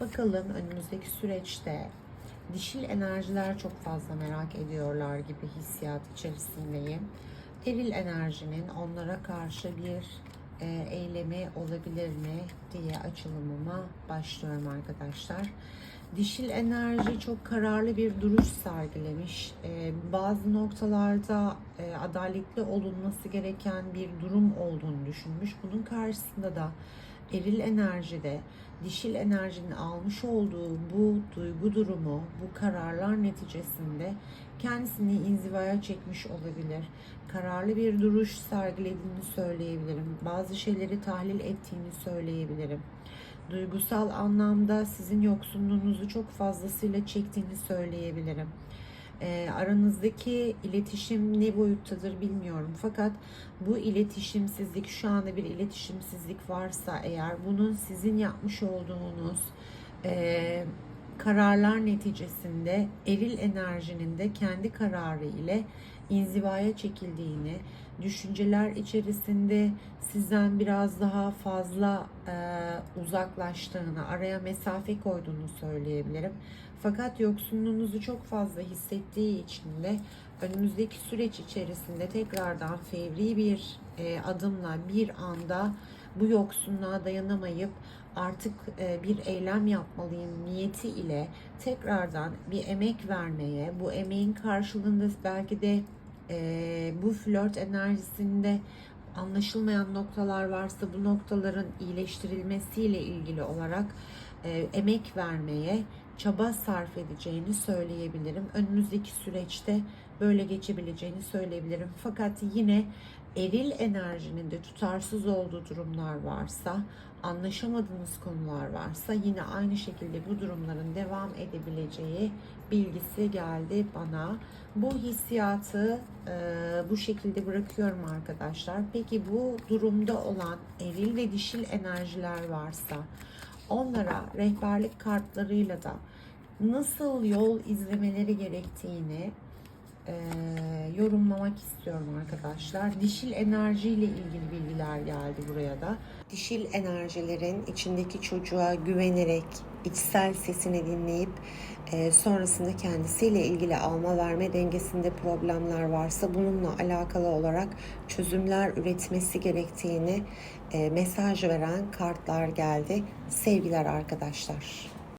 Bakalım önümüzdeki süreçte dişil enerjiler çok fazla merak ediyorlar gibi hissiyat içerisindeyim. Eril enerjinin onlara karşı bir e, eylemi olabilir mi diye açılımıma başlıyorum arkadaşlar. Dişil enerji çok kararlı bir duruş sergilemiş. E, bazı noktalarda e, adaletli olunması gereken bir durum olduğunu düşünmüş. Bunun karşısında da eril enerjide dişil enerjinin almış olduğu bu duygu durumu, bu kararlar neticesinde kendisini inzivaya çekmiş olabilir. Kararlı bir duruş sergilediğini söyleyebilirim. Bazı şeyleri tahlil ettiğini söyleyebilirim. Duygusal anlamda sizin yoksunluğunuzu çok fazlasıyla çektiğini söyleyebilirim. E, aranızdaki iletişim ne boyuttadır bilmiyorum. Fakat bu iletişimsizlik şu anda bir iletişimsizlik varsa eğer bunun sizin yapmış olduğunuz e, kararlar neticesinde eril enerjinin de kendi kararı ile inzivaya çekildiğini, düşünceler içerisinde sizden biraz daha fazla e, uzaklaştığını, araya mesafe koyduğunu söyleyebilirim. Fakat yoksunluğunuzu çok fazla hissettiği için de önümüzdeki süreç içerisinde tekrardan fevri bir e, adımla bir anda bu yoksunluğa dayanamayıp artık e, bir eylem yapmalıyım niyeti ile tekrardan bir emek vermeye, bu emeğin karşılığında belki de e, bu flört enerjisinde anlaşılmayan noktalar varsa bu noktaların iyileştirilmesiyle ilgili olarak e, emek vermeye çaba sarf edeceğini söyleyebilirim. Önümüzdeki süreçte böyle geçebileceğini söyleyebilirim. Fakat yine eril enerjinin de tutarsız olduğu durumlar varsa, anlaşamadığınız konular varsa yine aynı şekilde bu durumların devam edebileceği bilgisi geldi bana. Bu hissiyatı e, bu şekilde bırakıyorum arkadaşlar. Peki bu durumda olan eril ve dişil enerjiler varsa onlara rehberlik kartlarıyla da nasıl yol izlemeleri gerektiğini e, yorumlamak istiyorum arkadaşlar. Dişil enerjiyle ilgili bilgiler geldi buraya da. Dişil enerjilerin içindeki çocuğa güvenerek, içsel sesini dinleyip e, sonrasında kendisiyle ilgili alma verme dengesinde problemler varsa bununla alakalı olarak çözümler üretmesi gerektiğini e, mesaj veren kartlar geldi. Sevgiler arkadaşlar.